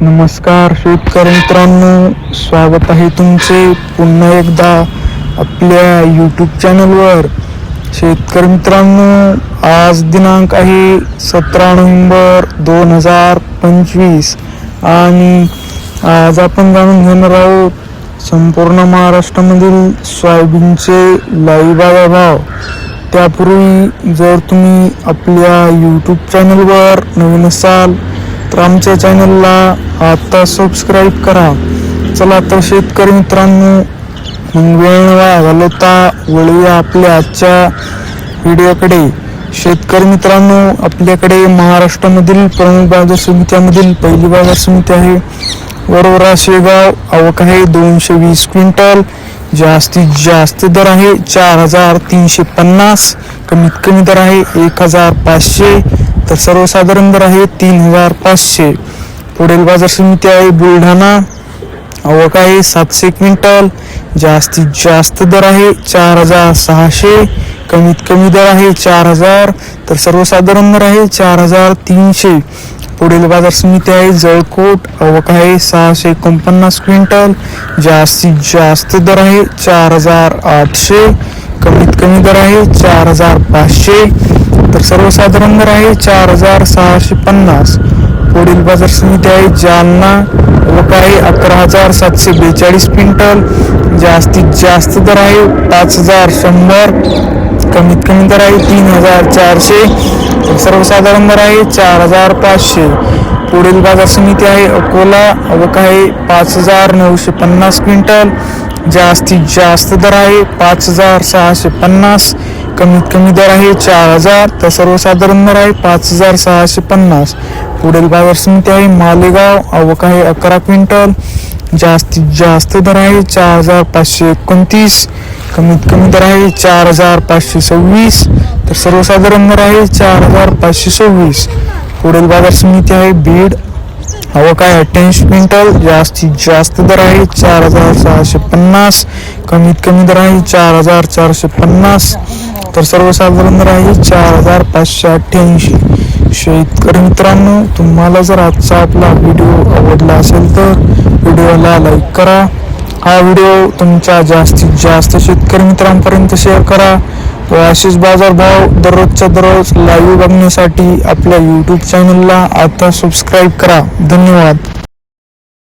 नमस्कार शेतकरी मित्रांनो स्वागत आहे तुमचे पुन्हा एकदा आपल्या यूट्यूब चॅनलवर शेतकरी मित्रांनो आज दिनांक आहे सतरा नोव्हेंबर दोन हजार पंचवीस आणि आज आपण जाणून घेणार आहोत संपूर्ण महाराष्ट्रामधील सोयाबीनचे लाईव्ह बाजार भाव त्यापूर्वी जर तुम्ही आपल्या यूट्यूब चॅनलवर नवीन असाल तर आमच्या चॅनलला आता सबस्क्राईब करा. चला तर शेतकरी मित्रांनो मग वेळ वाया घालवता वळूया आपल्या आजच्या व्हिडिओकडे. शेतकरी मित्रांनो आपल्याकडे महाराष्ट्रामधील प्रमुख बाजार समित्यामधील पहिली बाजार समिती आहे. वरोरा शेगाव आवक आहे दोनशे वीस क्विंटल. जास्तीत जास्त दर आहे चार हजार तीनशे पन्नास. कमीत कमी दर आहे एक हजार पाचशे. तर सर्वसाधारण दर आहे तीन हजार पाचशे. पुढील बाजार समिती आहे बुलढाणा. आवक आहे सातशे क्विंटल. जास्तीत जास्त दर आहे चार हजार सहाशे. कमीत कमी दर आहे चार हजार. तर सर्वसाधारण दर आहे चार हजार तीनशे. पुढील बाजार समिती आहे जळकोट. आवक आहे सहाशे एकोणपन्नास क्विंटल. जास्तीत जास्त दर आहे चार हजार आठशे. कमीत कमी दर आहे चार हजार पाचशे. सर्वसाधारण दर आहे चार हजार सहाशे पन्नास. पुढील बाजार समिती आहे जालना. आवक आहे अकरा हजार सातशे बेचाळीस क्विंटल. जास्तीत जास्त दर आहे पाच हजार शंभर. कमीत कमी दर आहे तीन हजार चारशे. तर सर्वसाधारण दर आहे चार हजार पाचशे. पुढील बाजार समिती आहे अकोला. आवक आहे पाच हजार नऊशे पन्नास क्विंटल. जास्तीत जास्त दर आहे पाच हजार सहाशे पन्नास. कमीत कमी दर आहे चार हजार तर सर्वसाधारण दर आहे पाच हजार सहाशे पन्नास. पुढील बाजार समिती आहे मालेगाव आवक आहे अकरा क्विंटल. जास्तीत जास्त दर आहे चार हजार पाचशे एकोणतीस. कमीत कमी दर आहे चार हजार पाचशे सव्वीस. तर सर्वसाधारण दर आहे चार हजार पाचशे सव्वीस. पुढील बाजार समिती आहे बीड. आवक आहे अठ्ठ्याऐंशी क्विंटल. जास्तीत जास्त दर आहे चार हजार सहाशे पन्नास. कमीत कमी दर आहे चार हजार चारशे पन्नास. तर सर्वसाधारण दर आहे चार हजार पाचशे अठ्ठ्याऐंशी शेतकरी मित्रांनो तुम्हाला जर आजचा आपला व्हिडिओ आवडला असेल तर व्हिडिओला लाईक करा. हा व्हिडिओ तुमच्या जास्तीत जास्त शेतकरी मित्रांपर्यंत शेअर करा. व आशिष बाजारभाव दररोजच्या दररोज लाईव्ह बघण्यासाठी आपल्या यूट्यूब चॅनलला आता सबस्क्राईब करा. धन्यवाद.